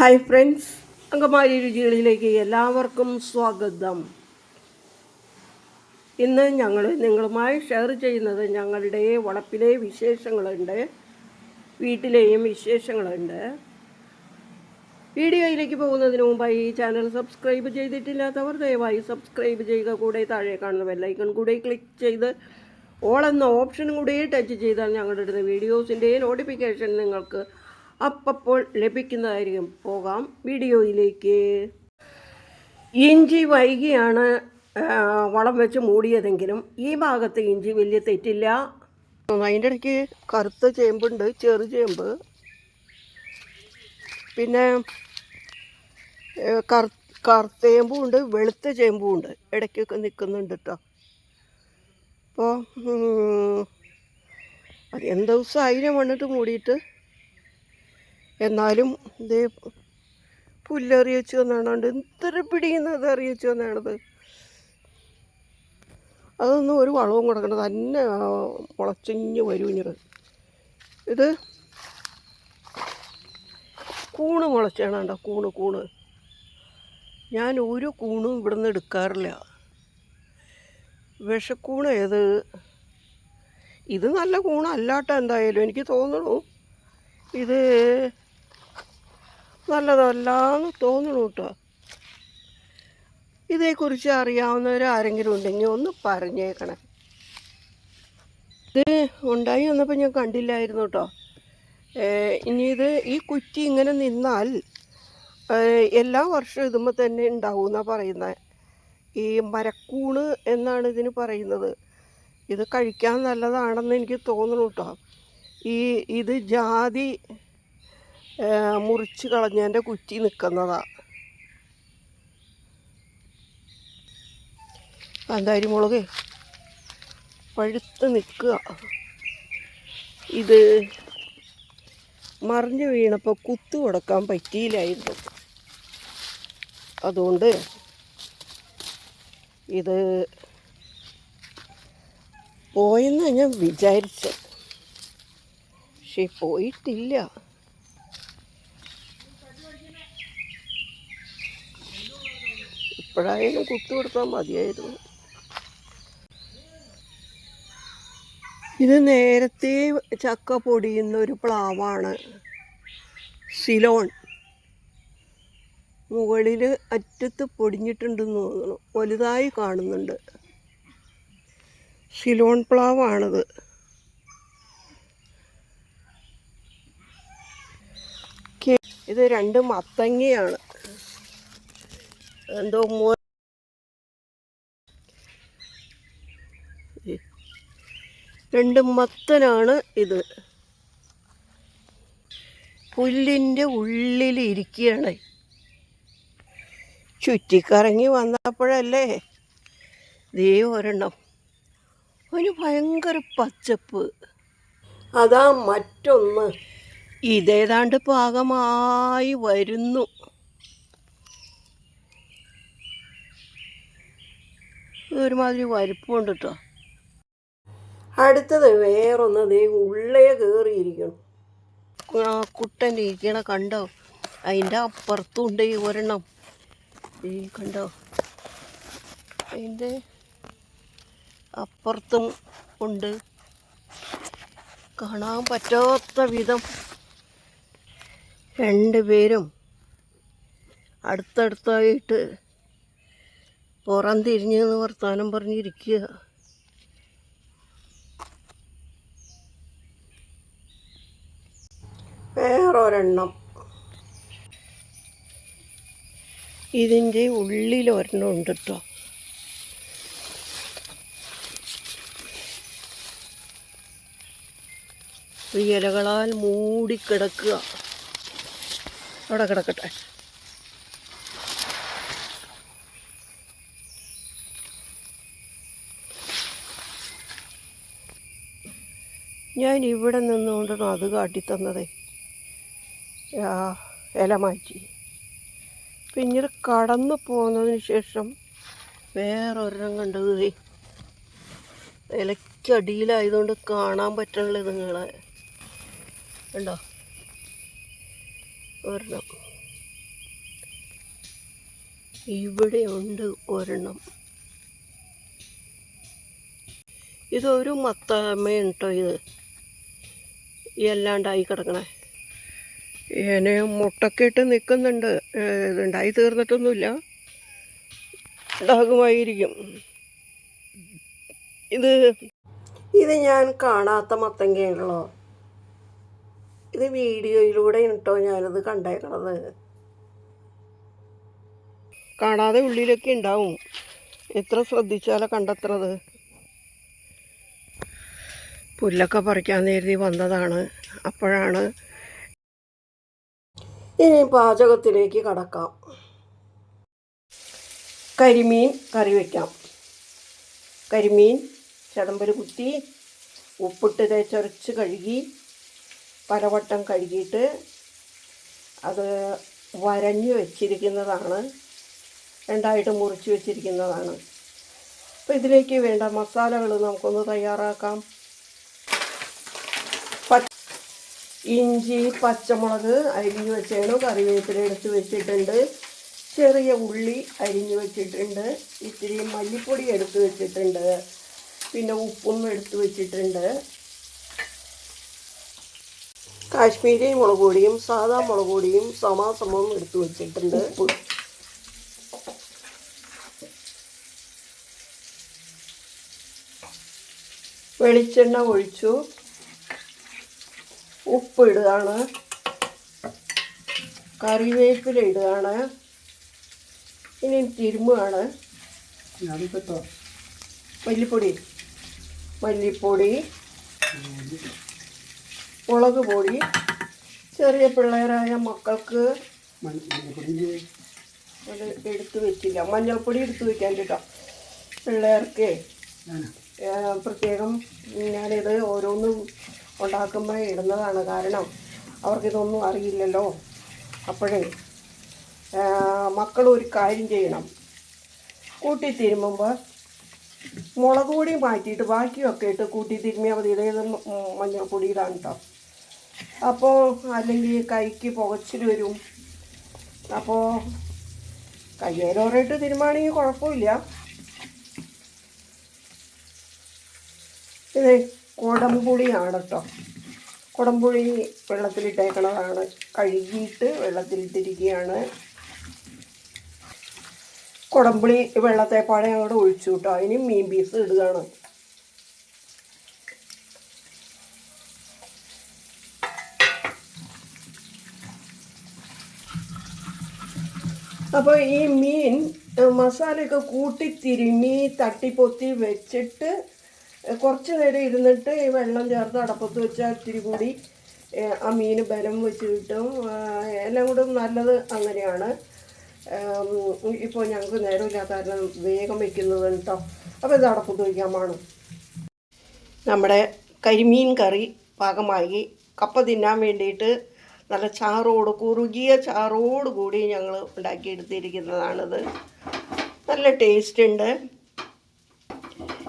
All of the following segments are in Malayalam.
ഹായ് ഫ്രണ്ട്സ് അങ്കമാലി രുചികളിലേക്ക് എല്ലാവർക്കും സ്വാഗതം. ഇന്ന് ഞങ്ങൾ നിങ്ങളുമായി ഷെയർ ചെയ്യുന്നത് ഞങ്ങളുടെ വളപ്പിലെ വിശേഷങ്ങളുണ്ട്. വീട്ടിലെയും വിശേഷങ്ങളുണ്ട്. വീഡിയോയിലേക്ക് പോകുന്നതിന് മുമ്പായി ഈ ചാനൽ സബ്സ്ക്രൈബ് ചെയ്തിട്ടില്ലാത്തവർ ദയവായി സബ്സ്ക്രൈബ് ചെയ്യുക. കൂടെ താഴെ കാണുന്ന ബെല്ലൈക്കൺ കൂടെ ക്ലിക്ക് ചെയ്ത് ഓൾ എന്ന ഓപ്ഷനും കൂടി ടച്ച് ചെയ്താൽ ഞങ്ങളുടെ വീഡിയോസിന്റെ നോട്ടിഫിക്കേഷൻ നിങ്ങൾക്ക് അപ്പോൾ ലഭിക്കുന്നതായിരിക്കും. പോകാം വീഡിയോയിലേക്ക്. ഇഞ്ചി വൈകിയാണ് വളം വെച്ച് മൂടിയതെങ്കിലും ഈ ഭാഗത്ത് ഇഞ്ചി വലിയ തെറ്റില്ല. അതിന്റെ ഇടയ്ക്ക് കറുത്ത ചേമ്പുണ്ട് ചെറു ചേമ്പ്. പിന്നെ കറു കറുത്തേമ്പും ഉണ്ട് വെളുത്ത ചേമ്പും ഉണ്ട് ഇടയ്ക്കൊക്കെ നിൽക്കുന്നുണ്ട് കേട്ടോ അപ്പോൾ എന്ത് ദിവസം അതിനെ വന്നിട്ട് മൂടിയിട്ട് എന്നാലും ഇത് പുല്ലറിയിച്ചു വന്നാണോണ്ട് ഇത്ര പിടിയുന്നത് അറിയിച്ചു വന്നാണത് അതൊന്നും ഒരു വളവും കൊടുക്കണ്ട തന്നെ മുളച്ചിഞ്ഞ് വരൂഞ്ഞത് ഇത് കൂണ് മുളച്ചാണ് കൂണ് കൂണ്. ഞാൻ ഒരു കൂണും ഇവിടെ നിന്ന് എടുക്കാറില്ല. വിഷക്കൂണ് ഏത്? ഇത് നല്ല കൂണല്ലാട്ടോ എന്തായാലും എനിക്ക് തോന്നണു. ഇത് നല്ലതല്ലാന്ന് തോന്നണു കേട്ടോ ഇതേക്കുറിച്ച് അറിയാവുന്നവർ ആരെങ്കിലും ഉണ്ടെങ്കിൽ ഒന്ന് പറഞ്ഞേക്കണേ. ഇത് ഉണ്ടായി വന്നപ്പോൾ ഞാൻ കണ്ടില്ലായിരുന്നു കേട്ടോ ഇനി ഇത് ഈ കുറ്റി ഇങ്ങനെ നിന്നാൽ എല്ലാ വർഷവും ഇതുമ്പോൾ തന്നെ ഉണ്ടാവും എന്നാണ് പറയുന്നത് ഈ മരക്കൂണ് എന്നാണ് ഇതിന് പറയുന്നത്. ഇത് കഴിക്കാൻ നല്ലതാണെന്ന് എനിക്ക് തോന്നുന്നു കേട്ടോ ഈ ഇത് ജാതി മുറിച്ച് കളഞ്ഞതിന്റെ കുറ്റി നിൽക്കുന്നതാ കാന്താരി മുളക് പഴുത്ത് നിൽക്കുക. ഇത് മറിഞ്ഞു വീണപ്പോൾ കുത്തു കൊടുക്കാൻ പറ്റിയില്ലായിരുന്നു. അതുകൊണ്ട് ഇത് പോയെന്ന് ഞാൻ വിചാരിച്ചത് പക്ഷെ പോയിട്ടില്ല. ഇപ്പോഴായാലും കുത്തു കൊടുത്താൽ മതിയായിരുന്നു. ഇത് നേരത്തെ ചക്ക പൊടിയുന്ന ഒരു പ്ലാവാണ്. സിലോൺ. മുകളിൽ അറ്റത്ത് പൊടിഞ്ഞിട്ടുണ്ടെന്ന് തോന്നുന്നു. വലുതായി കാണുന്നുണ്ട്. സിലോൺ പ്ലാവാണിത്. ഇത് രണ്ട് മത്തങ്ങയാണ്. എന്തോ മോ രണ്ട് മത്തനാണ് ഇത്. പുല്ലിന്റെ ഉള്ളിൽ ഇരിക്കുകയാണ് ചുറ്റിക്കറങ്ങി വന്നപ്പോഴല്ലേ ദേ ഒരെണ്ണം. ഒരു ഭയങ്കര പച്ചപ്പ്. അതാ മറ്റൊന്ന്. ഇതേതാണ്ട് പാകമായി വരുന്നു. ഒരുമാതിരി വരിപ്പുണ്ട് കേട്ടോ അടുത്തത് വേറൊന്ന് ദേ ഉള്ളേ കയറിയിരിക്കണം ആ കുട്ടൻ ഇരിക്കണ കണ്ടോ? അതിന്റെ അപ്പുറത്തും ഉണ്ട് ഈ ഒരെണ്ണം. ഈ കണ്ടോ? അതിന്റെ അപ്പുറത്തും ഉണ്ട്. കാണാൻ പറ്റാത്ത വിധം. രണ്ടുപേരും അടുത്തടുത്തായിട്ട് പുറം തിരിഞ്ഞ് നിന്ന് വർത്താനം പറഞ്ഞിരിക്കുക. വേറൊരെണ്ണം. ഇതിന്റെ ഉള്ളിൽ ഒരെണ്ണം ഉണ്ട് കേട്ടോ ഇലകളാൽ മൂടിക്കിടക്കുക. അവിടെ കിടക്കട്ടെ. ഞാൻ ഇവിടെ നിന്നുകൊണ്ടാണ് അത് കാട്ടിത്തന്നതേ. ഇല മാറ്റി. പിന്നീട് കടന്നു പോകുന്നതിന് ശേഷം വേറൊരെണ്ണം കണ്ടത് ഇലക്കടിയിലായതുകൊണ്ട് കാണാൻ പറ്റണില്ല നിങ്ങളെ ഉണ്ടോ ഒരെണ്ണം. ഇവിടെ ഉണ്ട് ഒരെണ്ണം. ഇതൊരു മത്തമ്മയാണ് ഇത്. ഈ അല്ലാണ്ടായി കിടക്കണേ. ഏനെ മുട്ടൊക്കെ ഇട്ട് നിൽക്കുന്നുണ്ട് ഇതുണ്ടായി തീർന്നിട്ടൊന്നുമില്ല. ഉണ്ടാകുമായിരിക്കും ഇത് ഇത് ഞാൻ കാണാത്ത മത്തങ്ങയാണല്ലോ ഇത് വീഡിയോയിലൂടെ കേട്ടോ ഞാനത് കണ്ടേക്കണത്. കാണാതെ ഉള്ളിലൊക്കെ ഉണ്ടാവും. എത്ര ശ്രദ്ധിച്ചാലോ കണ്ടെത്തുന്നത് പുല്ലൊക്കെ പറിക്കാൻ നേരത്തെ വന്നതാണ്. അപ്പോഴാണ് ഇനി പാചകത്തിലേക്ക് കടക്കാം. കരിമീൻ കറി വയ്ക്കാം കരിമീൻ ചടമ്പൽ കുത്തി ഉപ്പിട്ട് തേച്ചൊരച്ച് കഴുകി പലവട്ടം കഴുകിയിട്ട് അത് വരഞ്ഞ് വെച്ചിരിക്കുന്നതാണ്. രണ്ടായിട്ട് മുറിച്ച് വെച്ചിരിക്കുന്നതാണ്. അപ്പോൾ ഇതിലേക്ക് വേണ്ട മസാലകൾ നമുക്കൊന്ന് തയ്യാറാക്കാം. ഇഞ്ചി പച്ചമുളക് അരിഞ്ഞു വെച്ചാണ്. കറിവേപ്പില എടുത്ത് വെച്ചിട്ടുണ്ട്. ചെറിയ ഉള്ളി അരിഞ്ഞു വെച്ചിട്ടുണ്ട്. ഇത്തിരി മല്ലിപ്പൊടി എടുത്ത് വെച്ചിട്ടുണ്ട്. പിന്നെ ഉപ്പും എടുത്ത് വെച്ചിട്ടുണ്ട്. കാശ്മീരി മുളക് പൊടിയും സാധാ മുളക് പൊടിയും സമാസമവും എടുത്ത് വെച്ചിട്ടുണ്ട്. ഉപ്പ്. വെളിച്ചെണ്ണ ഒഴിച്ചു. ഉപ്പ് ഇടുകയാണ് കറിവേപ്പില ഇടുകയാണ്. ഇനി തിരുമുകയാണ് മല്ലിപ്പൊടി. മല്ലിപ്പൊടി. മുളക് പൊടി. ചെറിയ പിള്ളേരായ മക്കൾക്ക് അത് എടുത്ത് വെച്ചില്ല. മഞ്ഞൾപ്പൊടി എടുത്ത് വെക്കാൻ കേട്ടോ. പിള്ളേർക്ക് പ്രത്യേകം ഞാനിത് ഓരോന്നും ഉണ്ടാക്കുമ്പോൾ ഇടുന്നതാണ് കാരണം അവർക്കിതൊന്നും അറിയില്ലല്ലോ. അപ്പോഴേ മക്കൾ ഒരു കാര്യം ചെയ്യണം. കൂട്ടി തിരുമ്പുമ്പോൾ മുളക് പൊടി മാറ്റിയിട്ട് ബാക്കിയൊക്കെ ഇട്ട് കൂട്ടി തിരുമ്മിയാൽ മതി ഇതേത് മഞ്ഞൾപ്പൊടിയിലാണ് കേട്ടോ അപ്പോൾ അല്ലെങ്കിൽ കൈക്ക് പുകച്ചിൽ വരും. അപ്പോൾ കയ്യേലോറിട്ട് തിരുമാണെങ്കിൽ കുഴപ്പമില്ല. ഇത് കുടംപുളിയാണ് കേട്ടോ കുടംപുളി വെള്ളത്തിലിട്ടേക്കണതാണ്. കഴുകിയിട്ട് വെള്ളത്തിലിട്ടിരിക്കുകയാണ് കുടംപുളി വെള്ളത്തെപ്പാടെ അങ്ങോട്ട് ഒഴിച്ചു കേട്ടോ അതിന് മീൻ പീസ് ഇടുകയാണ്. അപ്പോൾ ഈ മീൻ മസാലയൊക്കെ കൂട്ടി തിരുമ്മി തട്ടിപ്പൊത്തി വെച്ചിട്ട് കുറച്ച് നേരം ഇരുന്നിട്ട് ഈ വെള്ളം ചേർത്ത് അടപ്പത്ത് വെച്ചാൽ ഇത്തിരി കൂടി ആ മീൻ ബലം വെച്ച് കിട്ടും. എല്ലാം കൂടെ നല്ലത് അങ്ങനെയാണ്. ഇപ്പോൾ ഞങ്ങൾക്ക് നേരമില്ലാത്ത കാരണം വേഗം വെക്കുന്നത് കേട്ടോ. അപ്പോൾ ഇത് അടപ്പത്ത് വയ്ക്കാൻ വേണം നമ്മുടെ കരിമീൻ കറി പാകമായി. കപ്പ തിന്നാൻ വേണ്ടിയിട്ട് നല്ല ചാറോട് കുറുകിയ ചാറോട് കൂടി ഞങ്ങൾ ഉണ്ടാക്കിയെടുത്തിരിക്കുന്നതാണിത്. നല്ല ടേസ്റ്റ് ഉണ്ട്.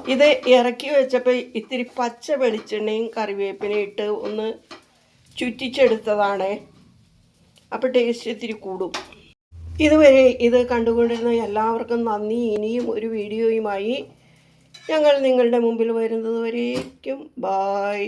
ഇത് ഇറക്കി വെച്ചപ്പോൾ ഇത്തിരി പച്ച വെളിച്ചെണ്ണയും കറിവേപ്പിനയും ഇട്ട് ഒന്ന് ചുറ്റിച്ചെടുത്തതാണ്. അപ്പോൾ ടേസ്റ്റ് ഇത്തിരി കൂടും. ഇതുവരെ ഇത് കണ്ടുകൊണ്ടിരുന്ന എല്ലാവർക്കും നന്ദി. ഇനിയും ഒരു വീഡിയോയുമായി ഞങ്ങൾ നിങ്ങളുടെ മുമ്പിൽ വരുന്നതുവരേക്കും ബായ്